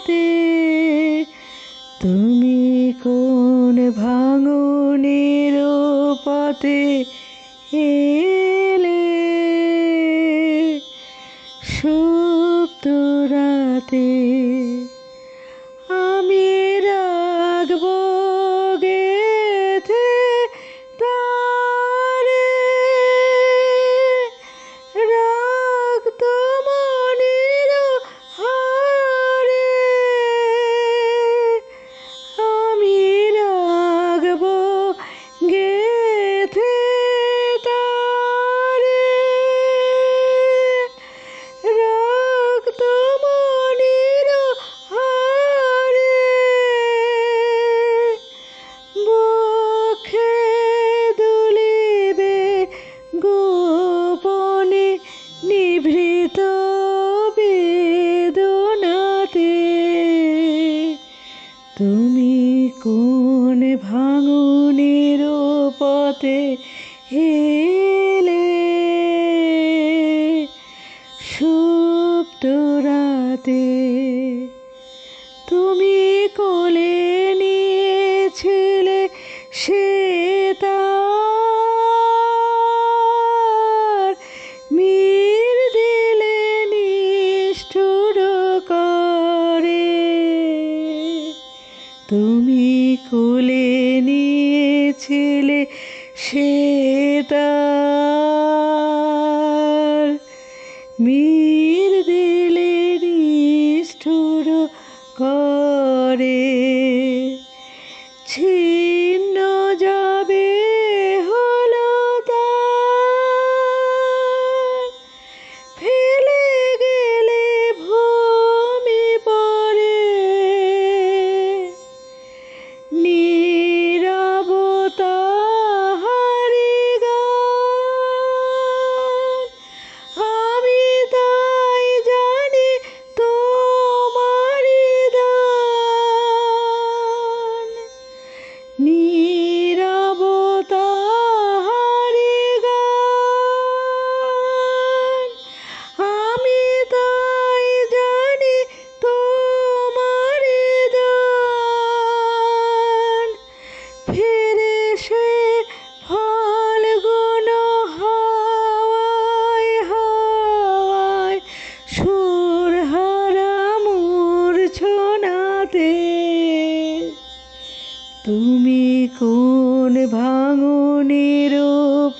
পাতে তুমি কোন ভাঙনের পথে এলে? সুপ্ত রাতে তুমি কোন ভাঙনের পথে হেলে সুপ্ত রাতে কোলে নিয়েছিলে সে মীর দিলে নিষ্ঠুর করে। ছিন্ন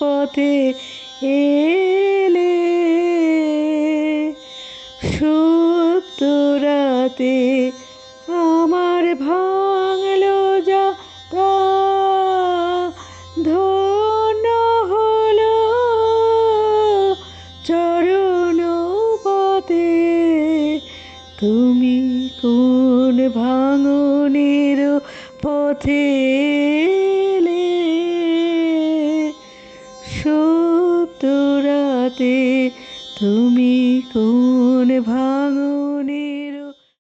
পথে এলে রাতে আমার ভাঙলো যা তা ধন্য হলো চরণ পথে। তুমি কোন ভাঙনের পথে সুপ্ত তোরাতে তুমি কোন ভাঙ?